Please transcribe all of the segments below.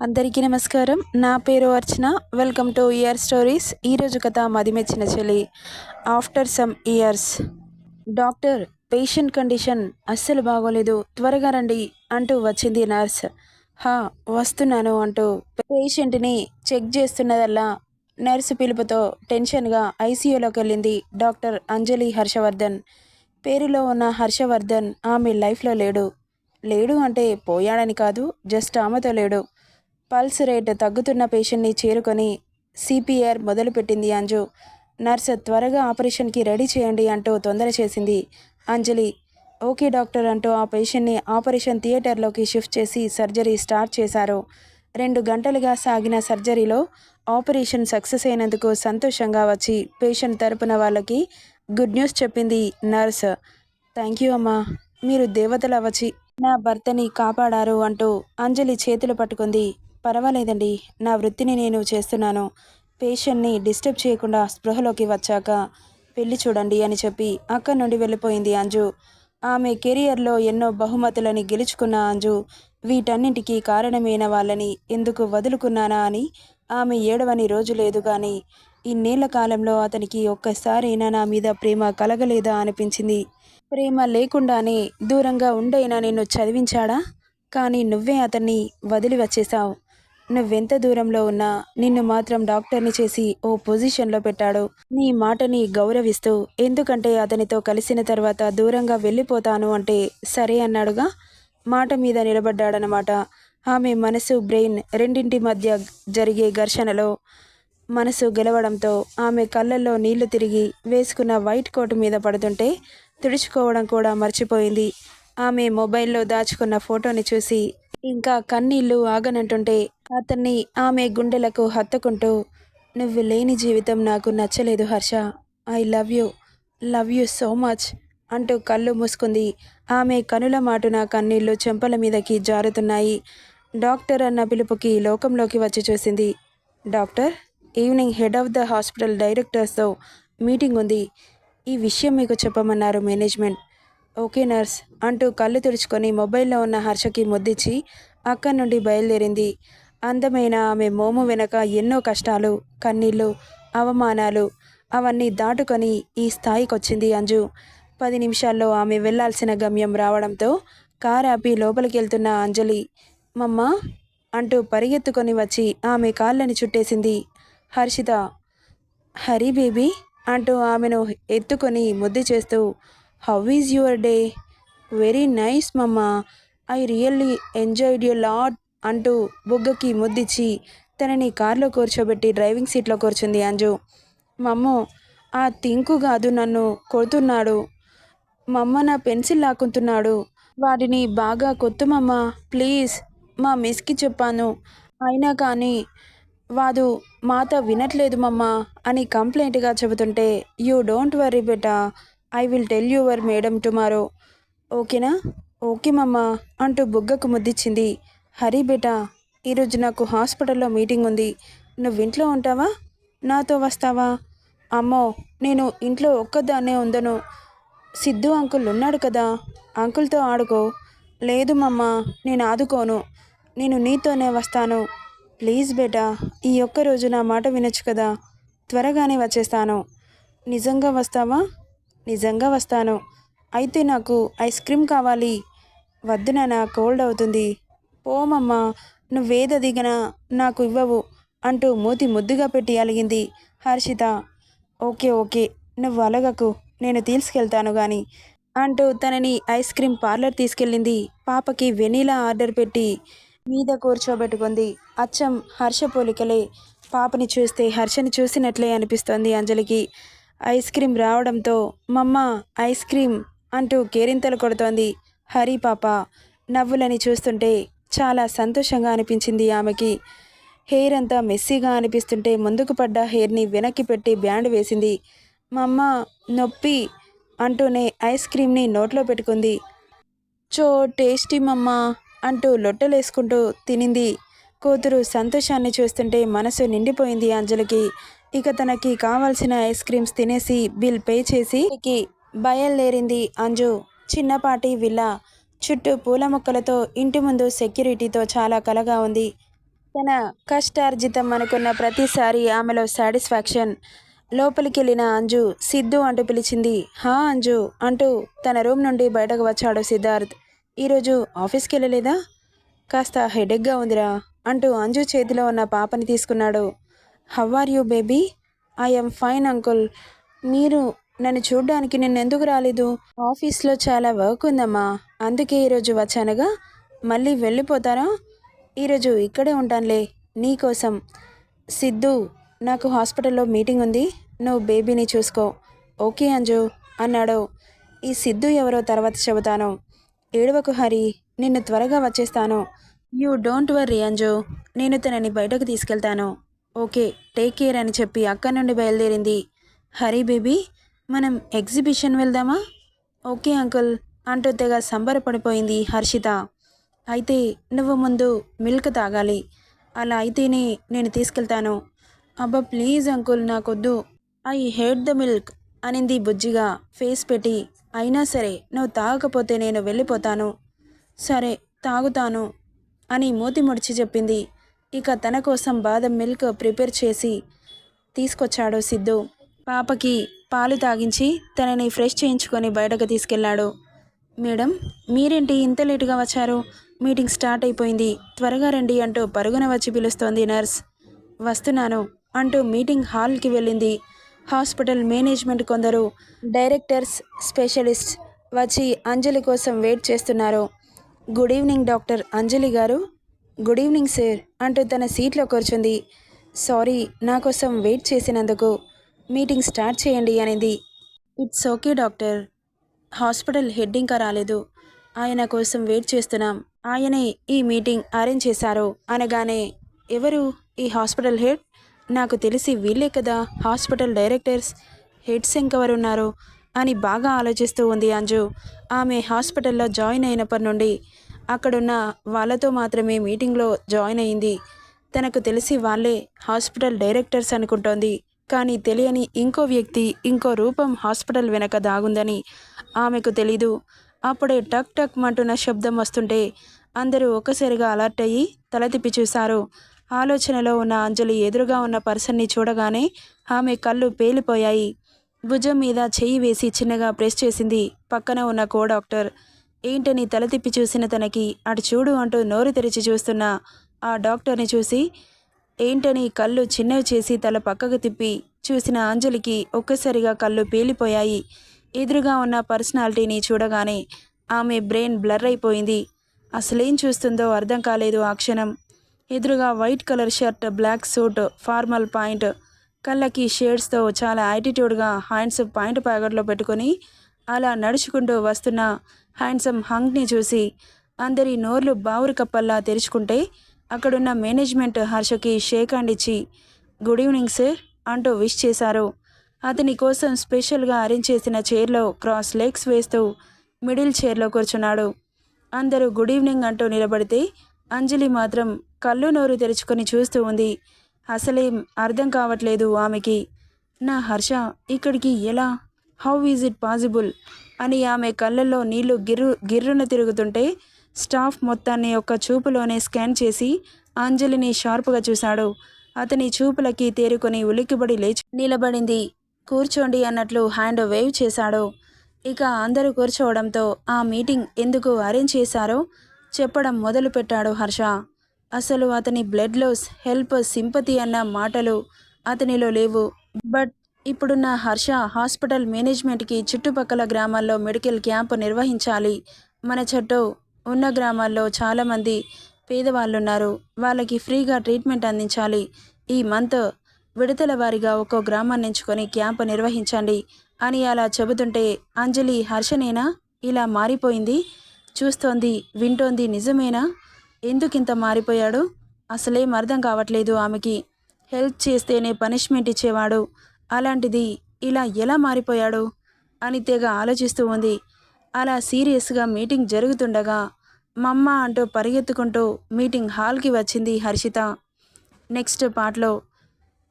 అందరికీ నమస్కారం. నా పేరు Archana. Welcome to year stories ఈరోజు కథ మదిమెచ్చిన చెల్లి. After some e years doctor patient condition అస్సలు బాగోలేదు. త్వరగా రండి అంటూ వచ్చింది నర్స్. హా వస్తున్నాను అంటూ పేషెంట్ని చెక్ చేస్తున్నదల్లా నర్సు పిలుపుతో టెన్షన్గా ఐసీయూలోకి వెళ్ళింది డాక్టర్ అంజలి హర్షవర్ధన్. పేరులో ఉన్న హర్షవర్ధన్ ఆమె లైఫ్లో లేడు. లేడు అంటే పోయాడని కాదు జస్ట్ ఆమెతో లేడు. పల్స్ రేట్ తగ్గుతున్న పేషెంట్ని చేరుకొని సిపిఆర్ మొదలుపెట్టింది అంజు. నర్స్ త్వరగా ఆపరేషన్కి రెడీ చేయండి అంటూ తొందర చేసింది అంజలి. ఓకే డాక్టర్ అంటూ ఆ పేషెంట్ని ఆపరేషన్ థియేటర్లోకి షిఫ్ట్ చేసి సర్జరీ స్టార్ట్ చేశారు. రెండు గంటలుగా సాగిన సర్జరీలో ఆపరేషన్ సక్సెస్ అయినందుకు సంతోషంగా వచ్చి పేషెంట్ తరపున వాళ్ళకి గుడ్ న్యూస్ చెప్పింది నర్స్. థ్యాంక్ యూ అమ్మా. మీరు దేవతల వచ్చి నా భర్తని కాపాడారు అంటూ అంజలి చేతులు పట్టుకుంది పర్వాలేదండి. నా వృత్తిని నేను చేస్తున్నాను. పేషెంట్ని డిస్టర్బ్ చేయకుండా స్పృహలోకి వచ్చాక పెళ్ళి చూడండి అని చెప్పి అక్కడి నుండి వెళ్ళిపోయింది అంజు. ఆమె కెరియర్లో ఎన్నో బహుమతులని గెలుచుకున్న అంజు వీటన్నింటికీ కారణమైన వాళ్ళని ఎందుకు వదులుకున్నానా అని ఆమె ఏడవని రోజు లేదు కానీ ఇన్నేళ్ళ కాలంలో అతనికి ఒక్కసారైనా నా మీద ప్రేమ కలగలేదా అనిపించింది. ప్రేమ లేకుండానే దూరంగా ఉండైనా నిన్ను చదివించాడా? కానీ నువ్వే అతన్ని వదిలి వచ్చేశావు నువ్వెంత దూరంలో ఉన్నా నిన్ను మాత్రం డాక్టర్ని చేసి ఓ పొజిషన్లో పెట్టాడు. నీ మాటని గౌరవిస్తూ ఎందుకంటే అతనితో కలిసిన తర్వాత దూరంగా వెళ్ళిపోతాను అంటే సరే అన్నాడుగా. మాట మీద నిలబడ్డాడనమాట ఆమె మనసు బ్రెయిన్ రెండింటి మధ్య జరిగే ఘర్షణలో మనసు గెలవడంతో ఆమె కళ్ళల్లో నీళ్ళు తిరిగి వేసుకున్న వైట్ కోటు మీద పడుతుంటే తుడుచుకోవడం కూడా మర్చిపోయింది. ఆమె మొబైల్లో దాచుకున్న ఫోటోని చూసి ఇంకా కన్నీళ్ళు ఆగనంటుంటే అతన్ని ఆమె గుండెలకు హత్తుకుంటూ నువ్వు లేని జీవితం నాకు నచ్చలేదు Harsha. I love you. Love you so much అంటూ కళ్ళు మూసుకుంది. ఆమె కనుల మాటున కన్నీళ్ళు చెంపల మీదకి జారుతున్నాయి. డాక్టర్ అన్న పిలుపుకి లోకంలోకి వచ్చి చూసింది. Doctor evening head of the hospital డైరెక్టర్స్తో meeting ఉంది. ఈ విషయం మీకు చెప్పమన్నారు మేనేజ్మెంట్. ఓకే నర్స్ అంటూ కళ్ళు తుడుచుకొని మొబైల్లో ఉన్న హర్షకి ముద్దిచ్చి అక్కడి నుండి బయలుదేరింది. అందమైన ఆమె మోము వెనక ఎన్నో కష్టాలు కన్నీళ్ళు అవమానాలు అవన్నీ దాటుకొని ఈ స్థాయికి వచ్చింది అంజు. పది నిమిషాల్లో ఆమె వెళ్ళాల్సిన గమ్యం రావడంతో కారు ఆపి లోపలికి వెళ్తున్న అంజలి మమ్మ అంటూ పరిగెత్తుకొని వచ్చి ఆమె కాళ్ళని చుట్టేసింది. హర్షిత హరి బేబీ అంటూ ఆమెను ఎత్తుకొని ముద్దు చేస్తూ how is your day? Very nice mamma I really enjoyed you lot అంటూ బుగ్గకి ముద్దిచ్చి తనని కారులో కూర్చోబెట్టి డ్రైవింగ్ సీట్లో కూర్చుంది అంజు. మమ్మో ఆ తింకు కాదు నన్ను కొడుతున్నాడు. మమ్మ నా పెన్సిల్ లాక్కుంటున్నాడు. వాడిని బాగా కొత్తుమమ్మ ప్లీజ్. మా మిస్కి చెప్పాను. అయినా కానీ వాడు మాత వినట్లేదు మమ్మ అని కంప్లైంట్గా చెబుతుంటే you don't worry beta I will tell your madam tomorrow. ఓకేనా? ఓకే మమ్మ అంటూ బుగ్గకు ముద్దిచ్చింది. హరి బేటా ఈరోజు నాకు హాస్పిటల్లో మీటింగ్ ఉంది. నువ్వు ఇంట్లో ఉంటావా? నాతో వస్తావా? అమ్మో నేను ఇంట్లో ఒక్కదాన్నే ఉందను సిద్ధు అంకుల్ ఉన్నాడు కదా అంకుల్తో ఆడుకో. లేదు మమ్మ నేను ఆదుకోను. నేను నీతోనే వస్తాను. ప్లీజ్ బేటా ఈ ఒక్కరోజు నా మాట వినొచ్చు కదా. త్వరగానే వచ్చేస్తాను. నిజంగా వస్తావా? నిజంగా వస్తాను. అయితే నాకు ఐస్ క్రీమ్ కావాలి. వద్దు నా కోల్డ్ అవుతుంది. పోమమ్మా నువ్వేద దిగనా నాకు ఇవ్వవు అంటూ మూతి ముద్దుగా పెట్టి అలిగింది హర్షిత. ఓకే ఓకే నువ్వు అలగకు నేను తీసుకెళ్తాను గాని అంటూ తనని ఐస్ క్రీమ్ పార్లర్ తీసుకెళ్ళింది. పాపకి వెనీలా ఆర్డర్ పెట్టి మీద కూర్చోబెట్టుకుంది. అచ్చం హర్ష పోలికలే పాపని చూస్తే హర్షని చూసినట్లే అనిపిస్తోంది అంజలికి. ఐస్ క్రీమ్ రావడంతో మమ్మ ఐస్ క్రీమ్ అంటూ కేరింతలు కొడుతోంది హరి పాప. నవ్వులని చూస్తుంటే చాలా సంతోషంగా అనిపించింది ఆమెకి. హెయిర్ అంతా మెస్సీగా అనిపిస్తుంటే ముందుకు పడ్డ హెయిర్ని వెనక్కి పెట్టి బ్యాండ్ వేసింది. మమ్మ నొప్పి అంటూనే ఐస్ క్రీమ్ని నోట్లో పెట్టుకుంది. చో టేస్టీ మమ్మ అంటూ లొట్టలేసుకుంటూ తినింది. కూతురు సంతోషాన్ని చూస్తుంటే మనసు నిండిపోయింది అంజలికి. ఇక తనకి కావాల్సిన ఐస్ క్రీమ్స్ తినేసి బిల్ పే చేసి బయలుదేరింది అంజు. చిన్నపాటి విల్లా. చుట్టూ పూల మొక్కలతో ఇంటి ముందు సెక్యూరిటీతో చాలా కలగా ఉంది. తన కష్టార్జితం అనుకున్న ప్రతిసారి ఆమెలో సాటిస్ఫాక్షన్. లోపలికి వెళ్ళిన అంజు సిద్ధు అంటూ పిలిచింది. హా అంజు అంటూ తన రూమ్ నుండి బయటకు వచ్చాడు సిద్ధార్థ్. ఈరోజు ఆఫీస్కి వెళ్ళలేదా కాస్త హెడేక్గా ఉందిరా అంటూ అంజు చేతిలో ఉన్న పాపని తీసుకున్నాడు. How are you baby? I'm fine uncle. మీరు నన్ను చూడ్డానికి నిన్నెందుకు రాలేదు? ఆఫీస్లో చాలా వర్క్ ఉందమ్మా. అందుకే ఈరోజు వచ్చానుగా. మళ్ళీ వెళ్ళిపోతారా? ఈరోజు ఇక్కడే ఉంటానులే. నీకోసం సిద్ధు నాకు హాస్పిటల్లో మీటింగ్ ఉంది. నువ్వు బేబీని చూసుకో. ఓకే అంజు అన్నాడు. ఈ సిద్ధు ఎవరో తర్వాత చెబుతాను. ఏడవకు హరి నిన్ను త్వరగా వచ్చేస్తాను. You don't worry Anju. నేను తనని బయటకు తీసుకెళ్తాను. ఓకే టేక్ కేర్ అని చెప్పి అక్కడి నుండి బయలుదేరింది. హరి బేబీ మనం ఎగ్జిబిషన్ వెళ్దామా? Okay uncle. అంటూ తెగ సంబరపడిపోయింది హర్షిత. అయితే నువ్వు ముందు మిల్క్ తాగాలి. అలా అయితేనే నేను తీసుకెళ్తాను. అబ్బా ప్లీజ్ అంకుల్ నాకొద్దు. ఐ హేట్ ద మిల్క్ అనింది బుజ్జిగా. ఫేస్ పెట్టి అయినా సరే నువ్వు తాగకపోతే నేను వెళ్ళిపోతాను. సరే తాగుతాను అని మూతి ముడిచి చెప్పింది. ఇక తన కోసం బాదం మిల్క్ ప్రిపేర్ చేసి తీసుకొచ్చాడు సిద్ధు. పాపకి పాలు తాగించి తనని ఫ్రెష్ చేయించుకొని బయటకు తీసుకెళ్ళాడు మేడం మీరేంటి ఇంత లేటుగా వచ్చారు? మీటింగ్ స్టార్ట్ అయిపోయింది. త్వరగా రండి అంటూ పరుగున వచ్చి పిలుస్తోంది నర్స్. వస్తున్నాను అంటూ మీటింగ్ హాల్కి వెళ్ళింది. హాస్పిటల్ మేనేజ్మెంట్ కొందరు డైరెక్టర్స్ స్పెషలిస్ట్ వచ్చి అంజలి కోసం వెయిట్ చేస్తున్నారు. గుడ్ ఈవినింగ్ డాక్టర్ అంజలి గారు. గుడ్ ఈవినింగ్ సార్ అంటూ తన సీట్లో కూర్చుంది. సారీ నా కోసం వెయిట్ చేసినందుకు. మీటింగ్ స్టార్ట్ చేయండి అనేది. It's okay doctor. Hospital head ఇంకా రాలేదు. ఆయన కోసం వెయిట్ చేస్తున్నాం. ఆయనే ఈ మీటింగ్ అరేంజ్ చేశారు. అనగానే ఎవరు? ఈ హాస్పిటల్ హెడ్? నాకు తెలిసి వీళ్ళే కదా. Hospital directors. హెడ్స్ ఇంకెవరున్నారు అని బాగా ఆలోచిస్తూ ఉంది అంజు. ఆమె హాస్పిటల్లో జాయిన్ అయినప్పటి నుండి అక్కడున్న వాళ్ళతో మాత్రమే మీటింగ్లో జాయిన్ అయింది. తనకు తెలిసి వాళ్ళే హాస్పిటల్ డైరెక్టర్స్ అనుకుంటోంది. కానీ తెలియని ఇంకో వ్యక్తి ఇంకో రూపం హాస్పిటల్ వెనక దాగుందని ఆమెకు తెలీదు. అప్పుడే టక్ టక్ మంటున్న శబ్దం వస్తుంటే అందరూ ఒక్కసారిగా అలర్ట్ అయ్యి తల తిప్పి చూశారు. ఆలోచనలో ఉన్న అంజలి ఎదురుగా ఉన్న పర్సన్ని చూడగానే ఆమె కళ్ళు పేలిపోయాయి. భుజం మీద చెయ్యి వేసి చిన్నగా ప్రెస్ చేసింది పక్కన ఉన్న కో డాక్టర్. ఏంటని తల తిప్పి చూసిన తనకి అటు చూడు అంటూ నోరు తెరిచి చూస్తున్న ఆ డాక్టర్ని చూసి ఏంటని కళ్ళు చిన్నవి చేసి తల పక్కకు తిప్పి చూసిన అంజలికి ఒక్కసారిగా కళ్ళు పేలిపోయాయి. ఎదురుగా ఉన్న పర్సనాలిటీని చూడగానే ఆమె బ్రెయిన్ బ్లర్ అయిపోయింది. అసలేం చూస్తుందో అర్థం కాలేదు ఆ క్షణం. ఎదురుగా white colour shirt black suit formal point కళ్ళకి షేడ్స్తో చాలా యాటిట్యూడ్గా హ్యాండ్స్ పాయింట్ ప్యాకెట్లో పెట్టుకొని అలా నడుచుకుంటూ వస్తున్న హ్యాండ్సమ్ హంగ్ని చూసి అందరి నోర్లు బావురు కప్పల్లా తెరుచుకుంటే అక్కడున్న మేనేజ్మెంట్ హర్షకి షేక్ హ్యాండ్ ఇచ్చి గుడ్ ఈవినింగ్ సార్ అంటూ విష్ చేశారు. అతని కోసం స్పెషల్గా అరేంజ్ చేసిన చైర్లో క్రాస్ లెగ్స్ వేస్తూ మిడిల్ చైర్లో కూర్చున్నాడు. అందరూ గుడ్ ఈవినింగ్ అంటూ నిలబడితే అంజలి మాత్రం కళ్ళు నోరు తెరుచుకొని చూస్తూ ఉంది. అసలేం అర్థం కావట్లేదు ఆమెకి. నా హర్ష ఇక్కడికి ఎలా? How is it possible? అని ఆమె కళ్ళల్లో నీళ్ళు గిర్రు గిర్రున తిరుగుతుంటే స్టాఫ్ మొత్తాన్ని ఒక్క చూపులోనే స్కాన్ చేసి అంజలిని షార్ప్గా చూశాడు. అతని చూపులకి తేరుకొని ఉలిక్కిబడి లేచి నిలబడింది. కూర్చోండి అన్నట్లు హ్యాండ్ వేవ్ చేశాడు. ఇక అందరూ కూర్చోవడంతో ఆ మీటింగ్ ఎందుకు అరేంజ్ చేశారో చెప్పడం మొదలుపెట్టాడు హర్ష. అసలు అతని బ్లడ్లోస్ హెల్ప్ సింపతి అన్న మాటలు అతనిలో లేవు. బట్ ఇప్పుడున్న హర్ష హాస్పిటల్ మేనేజ్మెంట్కి చుట్టుపక్కల గ్రామాల్లో మెడికల్ క్యాంప్ నిర్వహించాలి. మన చుట్టూ ఉన్న గ్రామాల్లో చాలామంది పేదవాళ్ళు ఉన్నారు వాళ్ళకి ఫ్రీగా ట్రీట్మెంట్ అందించాలి. ఈ మంత్ విడతల వారిగా ఒక్కో గ్రామాన్ని ఎంచుకొని క్యాంప్ నిర్వహించండి అని అలా చెబుతుంటే అంజలి హర్షనేనా? ఇలా మారిపోయింది? చూస్తోంది వింటోంది నిజమేనా? ఎందుకింత మారిపోయాడు? అసలేం అర్థం కావట్లేదు ఆమెకి. హెల్ప్ చేస్తేనే పనిష్మెంట్ ఇచ్చేవాడు. అలాంటిది ఇలా ఎలా మారిపోయాడు? అని తెగ ఆలోచిస్తూ ఉంది. అలా సీరియస్గా మీటింగ్ జరుగుతుండగా మమ్మ అంటూ పరిగెత్తుకుంటూ మీటింగ్ హాల్కి వచ్చింది హర్షిత. నెక్స్ట్ పార్ట్లో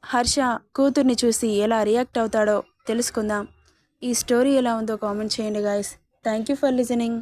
హర్ష కూతుర్ని చూసి ఎలా రియాక్ట్ అవుతాడో తెలుసుకుందాం. ఈ స్టోరీ ఎలా ఉందో కామెంట్ చేయండి guys thank you for listening